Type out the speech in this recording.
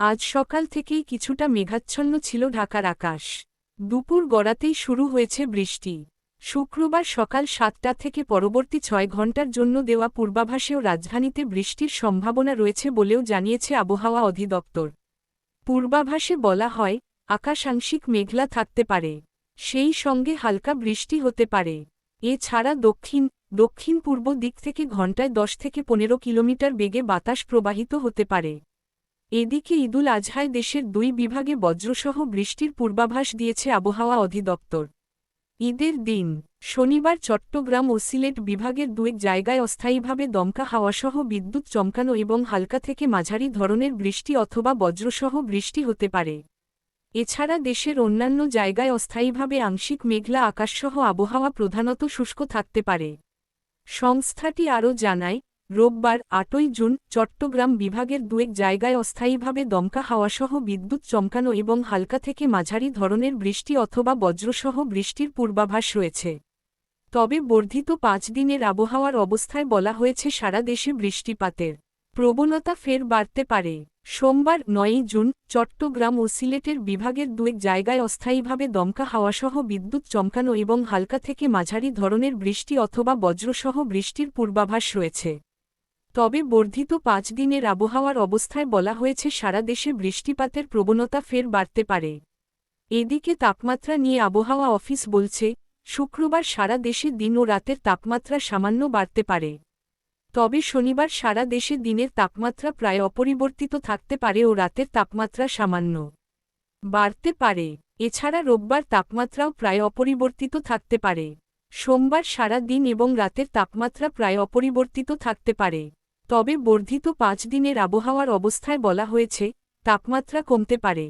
আজ সকাল থেকেই কিছুটা মেঘাচ্ছন্ন ছিল ঢাকার আকাশ। দুপুর গড়াতেই শুরু হয়েছে বৃষ্টি। শুক্রবার সকাল সাতটা থেকে পরবর্তী ছয় ঘণ্টার জন্য দেওয়া পূর্বাভাসেও রাজধানীতে বৃষ্টির সম্ভাবনা রয়েছে বলেও জানিয়েছে আবহাওয়া অধিদপ্তর। পূর্বাভাসে বলা হয় আকাশ আংশিক মেঘলা থাকতে পারে। সেই সঙ্গে হালকা বৃষ্টি হতে পারে। এছাড়া দক্ষিণ দক্ষিণ পূর্ব দিক থেকে ঘণ্টায় দশ থেকে পনেরো কিলোমিটার বেগে বাতাস প্রবাহিত হতে পারে। এদিকে ঈদুল আজহায় দেশের দুই বিভাগে বজ্রসহ বৃষ্টির পূর্বাভাস দিয়েছে আবহাওয়া অধিদপ্তর। ঈদের দিন, শনিবার চট্টগ্রাম ও সিলেট বিভাগের দুয়েক জায়গায় অস্থায়ীভাবে দমকা হাওয়াসহ বিদ্যুৎ চমকানো এবং হালকা থেকে মাঝারি ধরনের বৃষ্টি অথবা বজ্রসহ বৃষ্টি হতে পারে। এছাড়া দেশের অন্যান্য জায়গায় অস্থায়ীভাবে আংশিক মেঘলা আকাশসহ আবহাওয়া প্রধানত শুষ্ক থাকতে পারে। সংস্থাটি আরও জানায় রোববার আটই জুন চট্টগ্রাম বিভাগের দুয়েক জায়গায় অস্থায়ীভাবে দমকা হাওয়াসহ বিদ্যুৎ চমকানো এবং হালকা থেকে মাঝারি ধরনের বৃষ্টি অথবা বজ্রসহ বৃষ্টির পূর্বাভাস রয়েছে। তবে বর্ধিত পাঁচ দিনের আবহাওয়ার অবস্থায় বলা হয়েছে সারা দেশে বৃষ্টিপাতের প্রবণতা ফের বাড়তে পারে। সোমবার নয়ই জুন চট্টগ্রাম ও সিলেটের বিভাগের দুয়েক জায়গায় অস্থায়ীভাবে দমকা হাওয়াসহ বিদ্যুৎ চমকানো এবং হালকা থেকে মাঝারি ধরনের বৃষ্টি অথবা বজ্রসহ বৃষ্টির পূর্বাভাস রয়েছে। তবে বর্ধিত পাঁচ দিনের আবহাওয়ার অবস্থায় বলা হয়েছে সারা দেশে বৃষ্টিপাতের প্রবণতা ফের বাড়তে পারে। এদিকে তাপমাত্রা নিয়ে আবহাওয়া অফিস বলছে, শুক্রবার সারা দেশে দিন ও রাতের তাপমাত্রা সামান্য বাড়তে পারে। তবে শনিবার সারা দেশে দিনের তাপমাত্রা প্রায় অপরিবর্তিত থাকতে পারে ও রাতের তাপমাত্রা সামান্য বাড়তে পারে। এছাড়া রোববার তাপমাত্রাও প্রায় অপরিবর্তিত থাকতে পারে। সোমবার সারা দিন এবং রাতের তাপমাত্রা প্রায় অপরিবর্তিত থাকতে পারে। তবে বর্ধিত পাঁচ দিনের আবহাওয়ার অবস্থায় বলা হয়েছে তাপমাত্রা কমতে পারে।